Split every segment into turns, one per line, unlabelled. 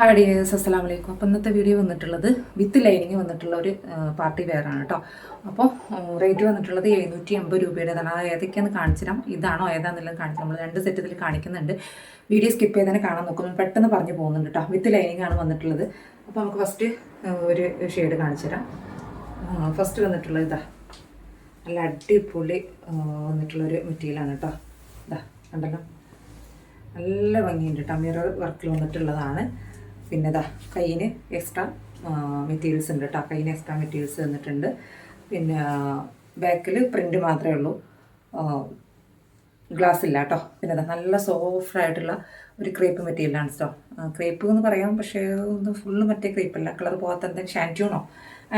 Hi dears അസ്സലാമു അലൈക്കും. അപ്പോൾ ഇന്നത്തെ വീഡിയോ വന്നിട്ടുള്ളത് വിത്ത് ലൈനിങ് വന്നിട്ടുള്ള ഒരു പാർട്ടി വെയറാണ് കേട്ടോ അപ്പോൾ റേറ്റ് വന്നിട്ടുള്ളത് എഴുന്നൂറ്റി രൂപയുടെ രൂപയുടേതാണ്. അത് ഏതൊക്കെയാണെന്ന് കാണിച്ചിരാം ഇതാണോ ഏതാണെന്നുള്ളത് കാണിച്ചു നമ്മൾ രണ്ട് സെറ്റ് ഇതിൽ കാണിക്കുന്നുണ്ട്. വീഡിയോ സ്കിപ്പ് ചെയ്ത് തന്നെ കാണാൻ നോക്കുമ്പോൾ പെട്ടെന്ന് പറഞ്ഞു പോകുന്നുണ്ട് കേട്ടോ വിത്ത് ലൈനിങ് ആണ് വന്നിട്ടുള്ളത്. അപ്പോൾ നമുക്ക് ഫസ്റ്റ് ഒരു ഷെയ്ഡ് കാണിച്ചു തരാം ഫസ്റ്റ് വന്നിട്ടുള്ളത് ഇതാ. നല്ല അടിപൊളി വന്നിട്ടുള്ളൊരു മെറ്റീരിയലാണ് കേട്ടോ ഇതാ കണ്ടല്ലോ? നല്ല ഭംഗിയുണ്ട് കേട്ടോ മിറർ വർക്കിൽ വന്നിട്ടുള്ളതാണ്. പിന്നെ ദാ കയ്യിന് എക്സ്ട്രാ മെറ്റീരിയൽസ് ഉണ്ട് കേട്ടോ കയ്യിന് എക്സ്ട്രാ മെറ്റീരിയൽസ് തന്നിട്ടുണ്ട്. പിന്നെ ബാക്കിൽ പ്രിന്റ് മാത്രമേ ഉള്ളൂ. ഗ്ലാസ് ഇല്ല കേട്ടോ പിന്നെ അതാ നല്ല സോഫ്റ്റ് ആയിട്ടുള്ള ഒരു ക്രേപ്പ് മെറ്റീരിയലാണ് കേട്ടോ ക്രേപ്പ് എന്ന് പറയാം പക്ഷേ ഒന്ന് ഫുള്ള് മറ്റേ ക്രേപ്പ് കളർ പോകാത്ത എന്തെങ്കിലും ഷാന്റ്യൂണോ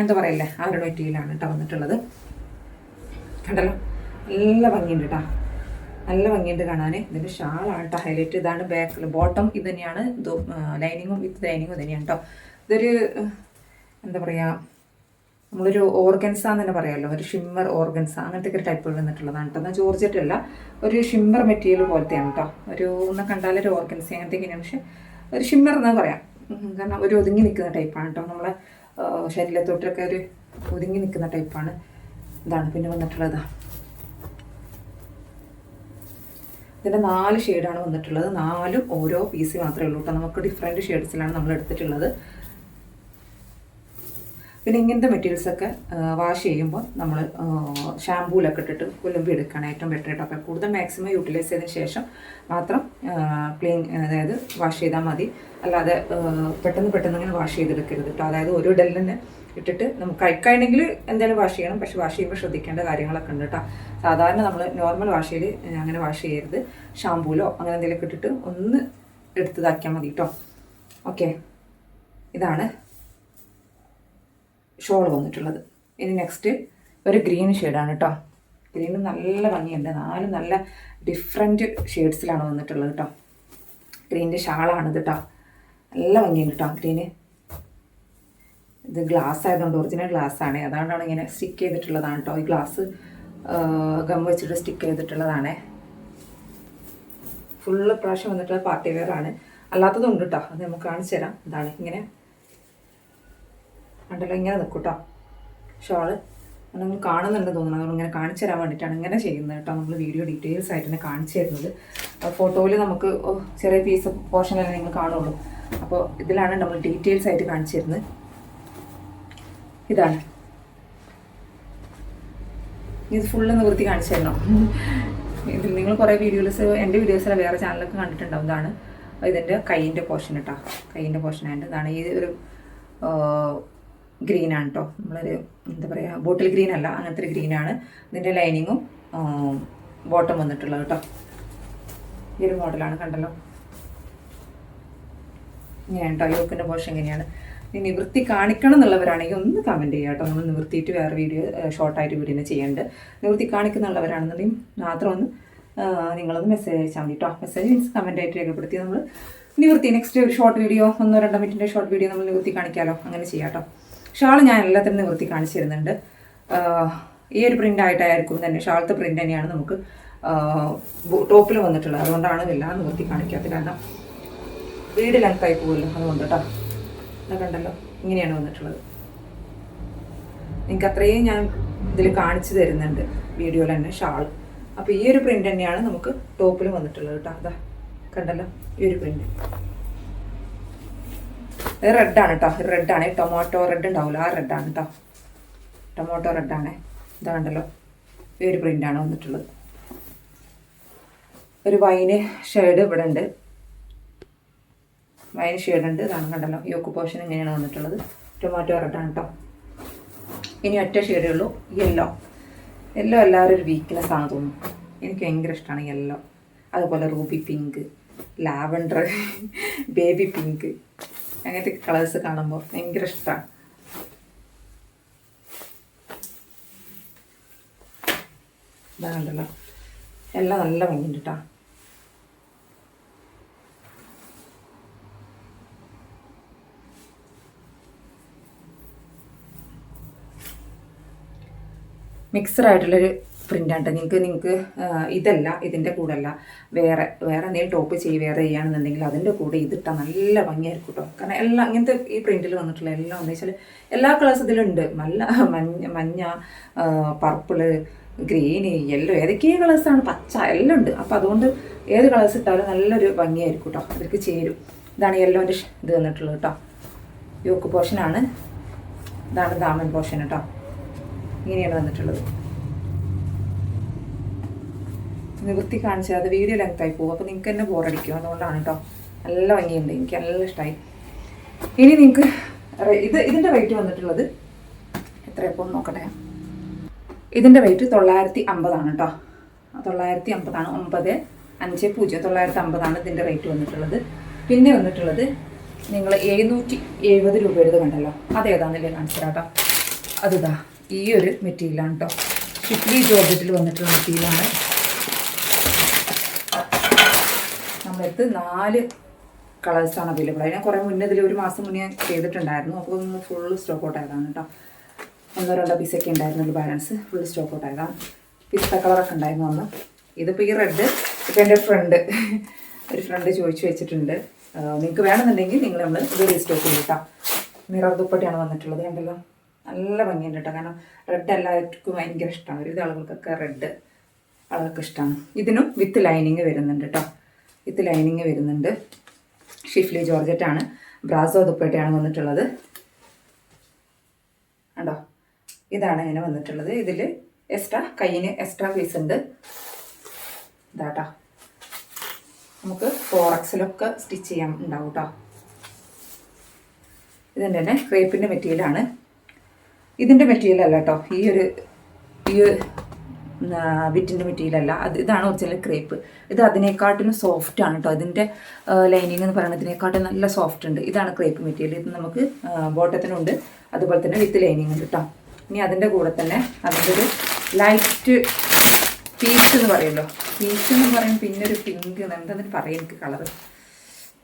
എന്താ പറയല്ലേ? ആ ഒരു മെറ്റീരിയലാണ് കേട്ടോ വന്നിട്ടുള്ളത്. കണ്ടല്ലോ? നല്ല ഭംഗിയുണ്ട് കേട്ടോ നല്ല ഭംഗിയുണ്ട് കാണാൻ ഇതിന്റെ ഷാളാണ് ഹൈലൈറ്റ് ഇതാണ് ബാക്കിൽ ബോട്ടം ഇത് തന്നെയാണ്. ലൈനിങ്ങും വിത്ത് ലൈനിങ്ങും തന്നെയാണ് കേട്ടോ ഇതൊരു എന്താ പറയുക നമ്മളൊരു ഓർഗൻസ എന്ന് തന്നെ പറയാമല്ലോ ഒരു ഷിമ്മർ ഓർഗൻസ അങ്ങനത്തെ ഒരു ടൈപ്പുകൾ വന്നിട്ടുള്ളതാണ് കേട്ടോ എന്നാൽ ജോർജറ്റ് അല്ല ഒരു ഷിമ്മർ മെറ്റീരിയൽ പോലത്തെയാണ് കേട്ടോ ഒരു ഒന്ന് കണ്ടാൽ ഒരു ഓർഗൻസ അങ്ങനത്തെ ഇങ്ങനെയാണ് പക്ഷെ ഒരു ഷിമ്മർ എന്ന് പറയാം. കാരണം ഒരു ഒതുങ്ങി നിൽക്കുന്ന ടൈപ്പാണ് കേട്ടോ നമ്മളെ ശരീരത്തോട്ടൊക്കെ ഒരു ഒതുങ്ങി നിൽക്കുന്ന ടൈപ്പാണ് ഇതാണ് പിന്നെ വന്നിട്ടുള്ളത്. ഇതിന്റെ നാല് ഷെയ്ഡാണ് വന്നിട്ടുള്ളത്. നാലും ഓരോ പീസ് മാത്രമേ ഉള്ളൂ കേട്ടോ. നമുക്ക് ഡിഫറെന്റ് ഷെയ്ഡ്സിലാണ് നമ്മൾ എടുത്തിട്ടുള്ളത്. പിന്നെ ഇങ്ങനത്തെ മെറ്റീരിയൽസൊക്കെ വാഷ് ചെയ്യുമ്പോൾ നമ്മൾ ഷാമ്പൂലൊക്കെ ഇട്ടിട്ട് കുലുമ്പി എടുക്കുകയാണ് ഏറ്റവും ബെറ്റർ ആയിട്ട്. അപ്പോൾ കൂടുതൽ മാക്സിമം യൂട്ടിലൈസ് ചെയ്തതിന് ശേഷം മാത്രം ക്ലീൻ അതായത് വാഷ് ചെയ്താൽ മതി. അല്ലാതെ പെട്ടെന്ന് പെട്ടെന്ന് ഇങ്ങനെ വാഷ് ചെയ്തെടുക്കരുത് കേട്ടോ. അതായത് ഒരു ഡെല്ലിന് ഇട്ടിട്ട് നമുക്ക് കഴിക്കാണെങ്കിൽ എന്തായാലും വാഷ് ചെയ്യണം. പക്ഷെ വാഷ് ചെയ്യുമ്പോൾ ശ്രദ്ധിക്കേണ്ട കാര്യങ്ങളൊക്കെ ഉണ്ട് കേട്ടോ. സാധാരണ നമ്മൾ നോർമൽ വാഷ് ചെയ്ത് അങ്ങനെ വാഷ് ചെയ്യരുത്. ഷാമ്പൂലോ അങ്ങനെ എന്തെങ്കിലുമൊക്കെ ഇട്ടിട്ട് ഒന്ന് എടുത്തതാക്കിയാൽ മതി കേട്ടോ. ഓക്കെ ഇതാണ് ഷോൾ വന്നിട്ടുള്ളത്. ഇനി നെക്സ്റ്റ് ഒരു ഗ്രീൻ ഷെയ്ഡാണ് കേട്ടോ. ഗ്രീൻ നല്ല ഭംഗിയുണ്ട്. നാല് നല്ല ഡിഫറെന്റ് ഷെയ്ഡ്സിലാണ് വന്നിട്ടുള്ളത് കേട്ടോ. ഗ്രീന്റെ ഷാളാണിത് കേട്ടോ. നല്ല ഭംഗിയുണ്ട് കേട്ടോ. ഗ്രീന് ഇത് ഗ്ലാസ് ആയതുകൊണ്ട് ഒറിജിനൽ ഗ്ലാസ് ആണ് അതുകൊണ്ടാണ് ഇങ്ങനെ സ്റ്റിക്ക് ചെയ്തിട്ടുള്ളതാണ് കേട്ടോ ഈ ഗ്ലാസ് ഗം വെച്ചിട്ട് സ്റ്റിക്ക് ചെയ്തിട്ടുള്ളതാണ്. ഫുള്ള് പ്രാവശ്യം വന്നിട്ടുള്ള പാർട്ടി വെയർ ആണ്. അല്ലാത്തതും ഉണ്ട് കേട്ടോ അത് നമുക്ക് കാണിച്ചു തരാം. ഇതാണ് ഇങ്ങനെ. കണ്ടല്ലോ? ഇങ്ങനെ നിൽക്കും കേട്ടോ ഷോൾ. നിങ്ങൾ കാണുന്നുണ്ട് തോന്നുന്നു. അതുകൊണ്ട് ഇങ്ങനെ കാണിച്ചു തരാൻ വേണ്ടിയിട്ടാണ് ഇങ്ങനെ ചെയ്യുന്നത് കേട്ടോ നമ്മൾ വീഡിയോ ഡീറ്റെയിൽസ് ആയിട്ട് തന്നെ കാണിച്ചു തരുന്നത്. ഫോട്ടോയിൽ നമുക്ക് ചെറിയ പീസ് പോർഷനല്ലേ നിങ്ങൾ കാണുള്ളൂ. അപ്പോൾ ഇതിലാണ് നമ്മൾ ഡീറ്റെയിൽസ് ആയിട്ട് കാണിച്ചു തരുന്നത്. ഇതാണ്. ഇത് ഫുള്ള് നിവൃത്തി കാണിച്ചു തരണം. ഇതിൽ നിങ്ങൾ കുറേ വീഡിയോസ് എന്റെ വീഡിയോസിലെ വേറെ ചാനലൊക്കെ കണ്ടിട്ടുണ്ടാവും. ഇതാണ് ഇതിന്റെ കൈയിന്റെ പോർഷൻ കേട്ടോ കൈയിന്റെ പോർഷൻ ആയിട്ട് ഇതാണ്. ഈ ഒരു ഗ്രീനാണ് കേട്ടോ നമ്മളൊരു എന്താ പറയുക ബോട്ടിൽ ഗ്രീൻ അല്ല അങ്ങനത്തെ ഒരു ഗ്രീനാണ് ഇതിന്റെ ലൈനിങ്ങും ബോട്ടം വന്നിട്ടുള്ളത് കേട്ടോ ഈ ഒരു മോഡലാണ് കണ്ടല്ലോ. ഇങ്ങനെയാണ് കേട്ടോ യോക്കിന്റെ പോർഷൻ എങ്ങനെയാണ് ഇനി നിവൃത്തി കാണിക്കണം എന്നുള്ളവരാണെങ്കിൽ ഒന്ന് കമന്റ് ചെയ്യുക കേട്ടോ. നമ്മൾ നിവൃത്തിയിട്ട് വേറെ വീഡിയോ ഷോർട്ടായിട്ട് വീഡിയോ ചെയ്യേണ്ടത് നിവൃത്തി കാണിക്കുന്നുള്ളവരാണെന്നുണ്ടെങ്കിൽ മാത്രം ഒന്ന് നിങ്ങളൊന്ന് മെസ്സേജ് അയച്ചാൽ മതി കേട്ടോ. മെസ്സേജ് മീൻസ് കമന്റായിട്ട് രേഖപ്പെടുത്തി നമ്മൾ നിവൃത്തി. നെക്സ്റ്റ് ഒരു ഷോർട്ട് വീഡിയോ ഒന്നോ രണ്ടോ മിനിറ്റിന്റെ ഷോർട്ട് വീഡിയോ നമ്മൾ നിവൃത്തി കാണിക്കാമല്ലോ അങ്ങനെ ചെയ്യാം കേട്ടോ. ഷാൾ ഞാൻ എല്ലാത്തിനും നിവൃത്തി കാണിച്ചു തരുന്നുണ്ട്. ഈ ഒരു പ്രിന്റ് ആയിട്ടായിരിക്കും തന്നെ ഷാളത്തെ പ്രിന്റ് തന്നെയാണ് നമുക്ക് ടോപ്പിൽ വന്നിട്ടുള്ളത്. അതുകൊണ്ടാണ് എല്ലാം നിവൃത്തി കാണിക്കാത്തത്. കാരണം വീട് ലെങ്ത്തായി പോകുമല്ലോ അതുകൊണ്ട് കേട്ടോ. കണ്ടല്ലോ. ഇങ്ങനെയാണ് വന്നിട്ടുള്ളത്. നിങ്ങൾക്ക് അത്രയും ഞാൻ ഇതിൽ കാണിച്ചു തരുന്നുണ്ട് വീഡിയോയിൽ തന്നെ ഷാൾ. അപ്പോൾ ഈ ഒരു പ്രിന്റ് തന്നെയാണ് നമുക്ക് ടോപ്പിൽ വന്നിട്ടുള്ളത് കേട്ടോ. അതാ കണ്ടല്ലോ? ഈ ഒരു പ്രിന്റ് ഇത് റെഡാണ് കേട്ടോ റെഡാണ് ടൊമാറ്റോ റെഡ് ഉണ്ടാവില്ല ആ റെഡാണ് കേട്ടോ ടൊമാറ്റോ റെഡാണ് ഇതാ കണ്ടല്ലോ? ഈ ഒരു പ്രിന്റാണ് വന്നിട്ടുള്ളത്. ഒരു വൈന് ഷെയ്ഡ് ഇവിടെ ഉണ്ട്. വൈൻ ഷെയ്ഡ് ഉണ്ട് ഇതാണ് കണ്ടല്ലോ. ഈ പോർഷൻ ഇങ്ങനെയാണ് വന്നിട്ടുള്ളത്? ടൊമാറ്റോ റെഡാണ് കേട്ടോ ഇനി ഒറ്റ ഷെയ്ഡേ ഉള്ളൂ. യെല്ലോ യെല്ലോ എല്ലാവരും ഒരു വീക്ക്നെസ് ആണ് തോന്നുന്നു. എനിക്ക് ഭയങ്കര ഇഷ്ടമാണ് യെല്ലോ അതുപോലെ ruby pink lavender baby pink അങ്ങനത്തെ കളേഴ്സ് കാണുമ്പോൾ ഭയങ്കര ഇഷ്ടമാണ് ഇതാ കണ്ടല്ലോ. എല്ലാം നല്ല ഭംഗിയുണ്ട് കേട്ടോ മിക്സഡ് ആയിട്ടുള്ളൊരു പ്രിന്റാണ് നിങ്ങൾക്ക് നിങ്ങൾക്ക് ഇതല്ല ഇതിന്റെ കൂടെ അല്ല വേറെ വേറെ എന്തെങ്കിലും ടോപ്പ് ചെയ്യ് വേറെ ചെയ്യുകയാണെന്നുണ്ടെങ്കിൽ അതിന്റെ കൂടെ ഇതിട്ടാൽ നല്ല ഭംഗിയായിരിക്കും കേട്ടോ കാരണം എല്ലാം ഇങ്ങനത്തെ ഈ പ്രിന്റിൽ വന്നിട്ടുള്ള എല്ലാം എന്ന് വെച്ചാൽ എല്ലാ കളേഴ്സ് ഇതിലുണ്ട്. നല്ല മഞ്ഞ മഞ്ഞ പർപ്പിൾ ഗ്രീന് യെല്ലോ ഏതൊക്കെ കളേഴ്സാണ് പച്ച എല്ലാം ഉണ്ട്. അപ്പോൾ അതുകൊണ്ട് ഏത് കളേഴ്സ് ഇട്ടാലും നല്ലൊരു ഭംഗിയായിരിക്കും കേട്ടോ അവർക്ക് ചേരും. ഇതാണ് യെല്ലോന്റെ ഇത് വന്നിട്ടുള്ളത് കേട്ടോ യോക്ക് പോർഷനാണ് ഇതാണ് ദാമൻ പോർഷൻ കേട്ടോ ഇങ്ങനെയാണ് വന്നിട്ടുള്ളത്. നിവൃത്തി കാണിച്ചാൽ അത് വീഡിയോ ലെങ്ത്തായി പോകും. അപ്പോൾ നിങ്ങൾക്ക് തന്നെ ബോറടിക്കും അതുകൊണ്ടാണ് കേട്ടോ നല്ല ഭംഗിയുണ്ട്. എനിക്ക് നല്ല ഇഷ്ടമായി ഇനി നിങ്ങൾക്ക് ഇത് ഇതിന്റെ റേറ്റ് വന്നിട്ടുള്ളത് എത്രയപ്പോൾ നോക്കട്ടെ ഇതിന്റെ റേറ്റ് തൊള്ളായിരത്തി അമ്പതാണ് കേട്ടോ തൊള്ളായിരത്തി അമ്പതാണ് ഒമ്പത് അഞ്ച് പൂജ്യം. തൊള്ളായിരത്തി അമ്പതാണ് ഇതിന്റെ റേറ്റ് വന്നിട്ടുള്ളത്. പിന്നെ വന്നിട്ടുള്ളത് നിങ്ങൾ എഴുന്നൂറ്റി എഴുപത് രൂപയുടെ കണ്ടല്ലോ. അതേതാണെന്നില്ലേ കാണിച്ചു കേട്ടോ അതിതാ. ഈ ഒരു മെറ്റീരിയലാണ് കേട്ടോ ഷിപ്ലി ജോർജറ്റിൽ വന്നിട്ടുള്ള മെറ്റീരിയലാണ്. നമ്മളടുത്ത് നാല് കളേഴ്സാണ് അവൈലബിൾ ഞാൻ കുറേ മുന്നേ ഇതിൽ ഒരു മാസം മുന്നേ ചെയ്തിട്ടുണ്ടായിരുന്നു. അപ്പോൾ ഒന്ന് ഫുൾ സ്റ്റോക്ക് ഔട്ട് ആയതാണ് കേട്ടോ ഒന്നോ രണ്ടോ പീസൊക്കെ ഉണ്ടായിരുന്നുള്ളൂ ബാലൻസ് ഫുൾ സ്റ്റോക്ക് ഔട്ട് ആയതാണ്. പിസ്ത കളറൊക്കെ ഉണ്ടായിരുന്നു ഒന്ന് ഇതിപ്പോൾ ഈ റെഡ് ഇപ്പം എന്റെ ഫ്രണ്ട് ഒരു ഫ്രണ്ട് ചോദിച്ചു വെച്ചിട്ടുണ്ട്. നിങ്ങൾക്ക് വേണമെന്നുണ്ടെങ്കിൽ നിങ്ങൾ നമ്മൾ ഇത് റീസ്റ്റോക്ക് ചെയ്യാം നിറ ദുപ്പട്ടിയാണ് വന്നിട്ടുള്ളത് കണ്ടല്ലോ. നല്ല ഭംഗിയുണ്ട് കേട്ടോ. കാരണം റെഡ് എല്ലാവർക്കും ഭയങ്കര ഇഷ്ടമാണ് ഒരുവിധ ആളുകൾക്കൊക്കെ റെഡ് ആളുകൾക്ക് ഇഷ്ടമാണ് ഇതിനും വിത്ത് ലൈനിങ് വരുന്നുണ്ട് കേട്ടോ. വിത്ത് ലൈനിങ് വരുന്നുണ്ട്. ഷിഫ്ലി ജോർജറ്റാണ് ബ്രാസോ ദുപ്പട്ടയാണ് വന്നിട്ടുള്ളത്. കണ്ടോ? ഇതാണ് ഇങ്ങനെ വന്നിട്ടുള്ളത്. ഇതിൽ എക്സ്ട്രാ കയ്യിന് എക്സ്ട്രാ പീസ് ഉണ്ട്. ഇതാട്ടോ നമുക്ക് ഫോറക്സിലൊക്കെ സ്റ്റിച്ച് ചെയ്യാൻ ഉണ്ടാവും കേട്ടോ ഇതിന്റെ തന്നെ ക്രേപ്പിന്റെ മെറ്റീരിയലാണ് ഇതിന്റെ മെറ്റീരിയൽ അല്ല കേട്ടോ. ഈ ഒരു ഈ വിറ്റിന്റെ മെറ്റീരിയൽ അല്ല അത് ഇതാണ് ഒറിജിനൽ ക്രേപ്പ് ഇത് അതിനേക്കാട്ടിലും സോഫ്റ്റ് ആണ് കേട്ടോ. അതിന്റെ ലൈനിങ് എന്ന് പറയുന്നതിനേക്കാട്ടും നല്ല സോഫ്റ്റ് ഉണ്ട്. ഇതാണ് ക്രേപ്പ് മെറ്റീരിയൽ ഇത് നമുക്ക് ബോട്ടത്തിനുണ്ട് അതുപോലെ തന്നെ വിത്ത് ലൈനിങ് ഉണ്ട് കേട്ടോ. ഇനി അതിന്റെ കൂടെ തന്നെ അതിന്റെ ഒരു ലൈറ്റ് പീച്ച് എന്ന് പറയുമല്ലോ. പീച്ച് എന്ന് പറയും പിന്നെ ഒരു പിങ്ക് എന്താ പറയും എനിക്ക് കളർ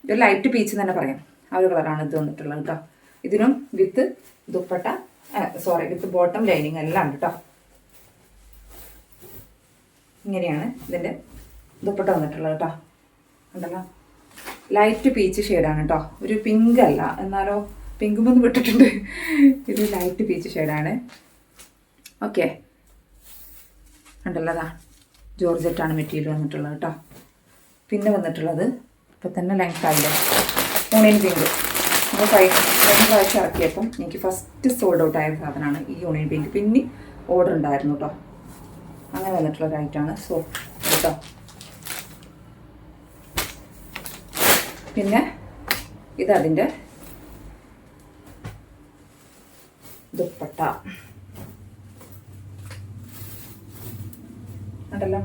ഒരു ലൈറ്റ് പീച്ച് തന്നെ പറയാം. ആ ഒരു കളറാണ് ഇത് വന്നിട്ടുള്ളത് കേട്ടോ. ഇതിനും with dupatta sorry with bottom lining എല്ലാം ഉണ്ട് കേട്ടോ ഇങ്ങനെയാണ് ഇതിന്റെ ദുപ്പട്ട വന്നിട്ടുള്ളത് കേട്ടോ ഉണ്ടല്ലോ ലൈറ്റ് പീച്ച് ഷെയ്ഡാണ് കേട്ടോ ഒരു പിങ്ക് അല്ല എന്നാലോ പിങ്ക് ഒന്ന് വിട്ടിട്ടുണ്ട്. ഇത് ലൈറ്റ് പീച്ച് ഷെയ്ഡാണ് ഓക്കെ ഉണ്ടല്ലോ അതാ ജോർജറ്റാണ് മെറ്റീരിയൽ വന്നിട്ടുള്ളത് കേട്ടോ പിന്നെ വന്നിട്ടുള്ളത് ഇപ്പം തന്നെ ലെങ്ത് ആയില്ലേ? ഓണിയൻ പിങ്ക് നമ്മൾ കഴിഞ്ഞ പ്രാവശ്യം ഇറക്കിയപ്പം എനിക്ക് ഫസ്റ്റ് സോൾഡ് ഔട്ട് ആയ സാധനമാണ് ഈ യൂണിയൻ പിങ്ക് പിന്നെ ഓർഡർ ഉണ്ടായിരുന്നു കേട്ടോ അങ്ങനെ വന്നിട്ടുള്ള ഒരു ഐറ്റമാണ് സോ കേട്ടോ പിന്നെ ഇതതിന്റെ ദുപ്പട്ട. ഉണ്ടല്ലോ.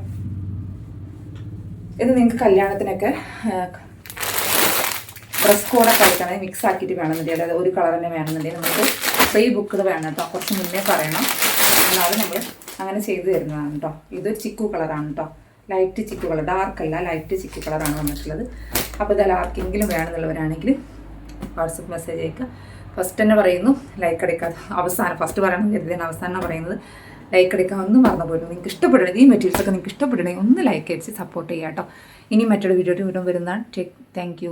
ഇത് നിങ്ങൾക്ക് കല്യാണത്തിനൊക്കെ ഡ്രസ് കോഡൊക്കെ കഴിക്കണമെങ്കിൽ മിക്സ് ആക്കിയിട്ട് വേണമെന്നുണ്ടെങ്കിൽ അതായത് ഒരു കളർ തന്നെ വേണമെന്നുണ്ടെങ്കിൽ നമുക്ക് ഫ്രീ ബുക്ക് വേണം കേട്ടോ. കുറച്ച് മുന്നേ പറയണം. എന്നാലും നമ്മൾ അങ്ങനെ ചെയ്തു തരുന്നതാണ് കേട്ടോ. ഇത് ചിക്കു കളറാണ് കേട്ടോ. ലൈറ്റ് ചിക്കു കളർ ഡാർക്ക് അല്ല ലൈറ്റ് ചിക്കു കളറാണ് വന്നിട്ടുള്ളത്. അപ്പോൾ ഇതെല്ലാം ആർക്കെങ്കിലും വേണമെന്നുള്ളവരാണെങ്കിൽ വാട്സപ്പ് മെസ്സേജ് അയക്കുക. ഫസ്റ്റ് തന്നെ പറയുന്നു ലൈക്ക് അടിക്കാതെ അവസാനം ഫസ്റ്റ് പറയണം കരുതിയാണ് അവസാനം പറയുന്നത് ലൈക്ക് അടിക്കാൻ. ഒന്നും മറന്നു പോയിരുന്നു നിങ്ങൾക്ക് ഇഷ്ടപ്പെടണം ഈ മെറ്റീരിയൽസ് ഒക്കെ നിങ്ങൾക്ക് ഇഷ്ടപ്പെടണമെങ്കിൽ ഒന്ന് ലൈക്ക് അടിച്ച് സപ്പോർട്ട് ചെയ്യാം കേട്ടോ. ഇനി മറ്റൊരു വീഡിയോ വീണ്ടും വരുന്നതാണ്. Take thank